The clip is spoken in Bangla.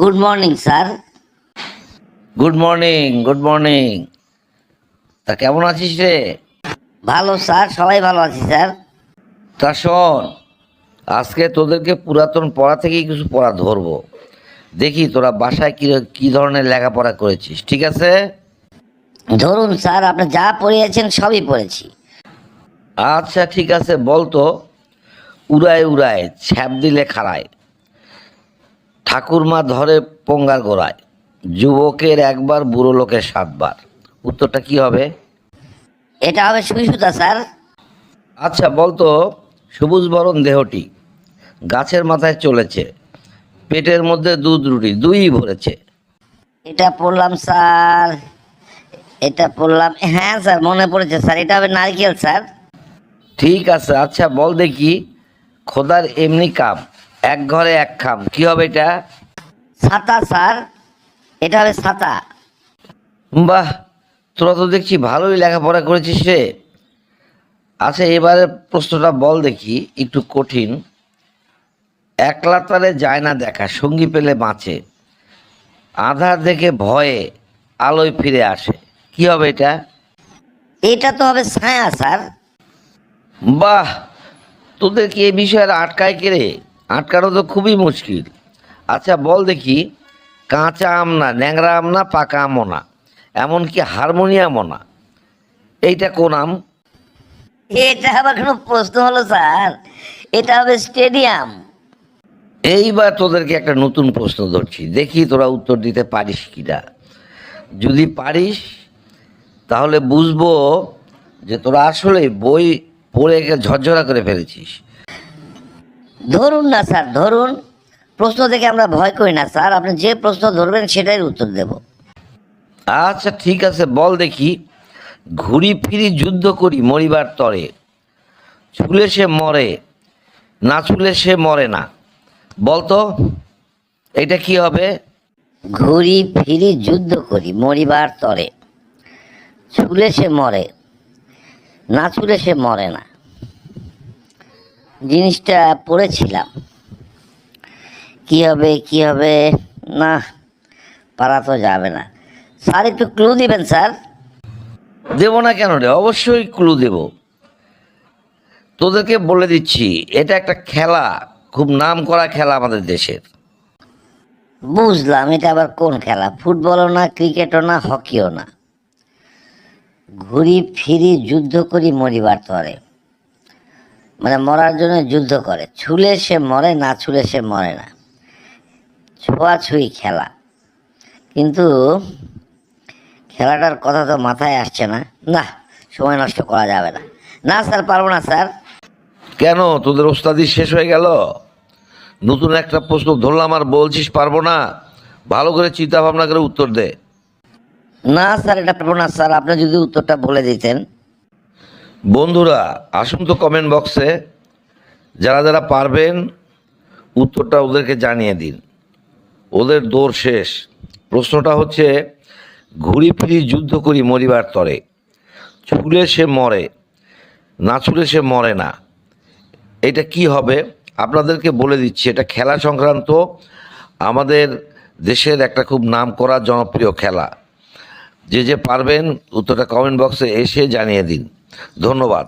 Good morning sir good morning good morning তা কেমন আছিস রে? ভালো স্যার সবাই ভালো আছি স্যার তা শোন আজকে তোদেরকে পুরাতন পড়া থেকেই কিছু পড়া ধরবো। দেখি তোরা বাসায় কি কি ধরনের লেখাপড়া করেছিস ঠিক আছে? ধরুন স্যার আপনি যা পড়িয়েছেন সবই পড়েছি। আচ্ছা ঠিক আছে বল তো উড়ায় উড়ায় ছ্যাপ দিলে খাড়ায়। ঠাকুরমা ধরে পঙ্গার গোড়ায় যুবকের একবার বুড়ো লোকের সাতবার। উত্তরটা কি হবে? এটা হবে সুই সুতা স্যার। আচ্ছা বলতো সবুজ বরণ দেহটি গাছের মাথায় চলেছে পেটের মধ্যে দুধ রুটি দুই ভরেছে। এটা পড়লাম স্যার। এটা পড়লাম হ্যাঁ স্যার মনে পড়েছে স্যার। এটা হবে নারকেল স্যার। ঠিক আছে আচ্ছা বল দেখি খোদার এমনি কাম এক ঘরে এক খাম। কি হবে এটা? ছাতা স্যার। এটা হবে ছাতা। বাহ তোরা তো দেখছি ভালোই লেখাপড়া করেছিস রে। আচ্ছা এবারে প্রশ্নটা বল দেখি একটু কঠিন। একলা তারে যায় না দেখা সঙ্গী পেলে বাঁচে। আধার দেখে ভয়ে আলোয় ফিরে আসে। কি হবে এটা? এটা তো হবে ছায়া স্যার। বাহ তোদের কি এই বিষয়ের আটকায় কে রে? আটকানো তো খুবই মুশকিল। আচ্ছা বল দেখি কাঁচা আম না ন্যাংরা আম না পাকা আমও না এমনকি হারমোনিয়ামও না। এইটা কোন আম? এটা আবার কোনো প্রশ্ন হলো স্যার? এটা হবে স্টেডিয়াম। এইবার তোদেরকে একটা নতুন প্রশ্ন ধরছি। দেখি তোরা উত্তর দিতে পারিস কিনা। যদি পারিস তাহলে বুঝব যে তোরা আসলে বই পড়ে ঝরঝরা করে ফেলেছিস। ধরুন না স্যার ধরুন প্রশ্ন দেখে আমরা ভয় করি না স্যার আপনি যে প্রশ্ন ধরবেন সেটাই উত্তর দেব। আচ্ছা ঠিক আছে বল দেখি। ঘুরি ফিরি যুদ্ধ করি মরিবার তরে ছুলে সে মরে না ছুলে সে মরে না। বলতো এটা কি হবে? ঘুরি ফিরি যুদ্ধ করি মরিবার তরে ছুলে সে মরে না ছুলে সে মরে না। জিনিসটা পড়েছিলাম। কি হবে কি হবে? না পারা তো যাবে না। স্যার একটু ক্লু দিবেন স্যার? দেব না কেন রে? অবশ্যই ক্লু দেব। তোদেরকে বলে দিচ্ছি এটা একটা খেলা খুব নাম করা খেলা আমাদের দেশের। বুঝলাম এটা আবার কোন খেলা? ফুটবলও না ক্রিকেটও না হকিও না। ঘুরি ফিরি যুদ্ধ করি মরিবার তরে। মানে মরার জন্য যুদ্ধ করে। ছুলে সে মরে না ছুলে সে মরে না। ছোঁয়াছুঁই খেলা। কিন্তু খেলাটার কথা তো মাথায় আসছে না। না সময় নষ্ট করা যাবে না। না স্যার পারব না স্যার। কেন? তোদের ওস্তাদি শেষ হয়ে গেল? নতুন একটা প্রশ্ন ধরলাম আর বলছিস পারব না। ভালো করে চিন্তা ভাবনা করে উত্তর দে। না স্যার এটা পারব না স্যার। আপনি যদি উত্তরটা বলে দিতেন। বন্ধুরা, আসুন তো কমেন্ট বক্সে যারা যারা পারবেন উত্তরটা ওদেরকে জানিয়ে দিন। ওদের দৌড় শেষ। প্রশ্নটা হচ্ছে ঘুরি ফিরি যুদ্ধ করি মরিবার তরে। ছুলে সে মরে, না ছুলে সে মরে না। এটা কি হবে? আপনাদেরকে বলে দিচ্ছি, এটা খেলা সংক্রান্ত। আমাদের দেশের একটা খুব নাম করা জনপ্রিয় খেলা। যে যে পারবেন উত্তরটা কমেন্ট বক্সে এসে জানিয়ে দিন। ধন্যবাদ।